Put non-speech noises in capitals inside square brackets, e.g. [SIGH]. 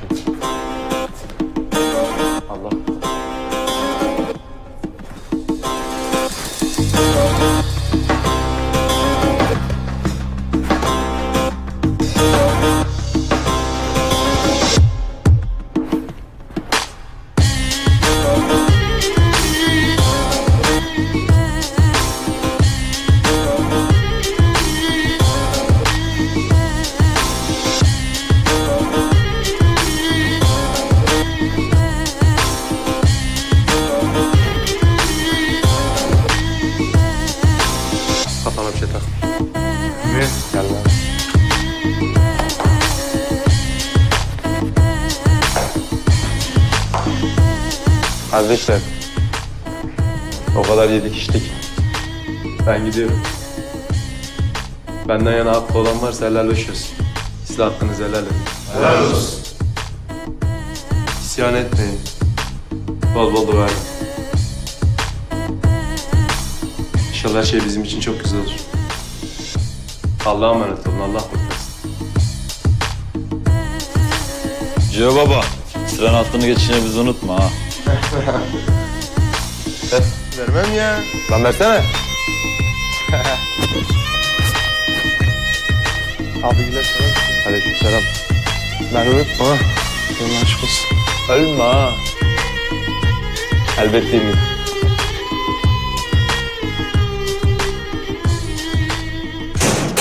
kardeşim. Allah. Şey tak. Ne? Gel. Kardeşler. O kadar yedik içtik. Ben gidiyorum. Benden yana haklı olan varsa helalleşiyoruz. Siz de hakkınızı helal edin. Helal olsun. İsyan etmeyin. Bol bol dua edin. İnşallah her şey bizim için çok güzel olur. Allah'a emanet olun. Allah kurtarsın. Cio baba, sıranın hattını geçişini bizi unutma ha. [LAUGHS] Vermem ya. Lan versene. [LAUGHS] Abi güle selam. Aleyküm selam. Unutma ha. Yolun aşk olsun. Ölme ha. Elbette eminim.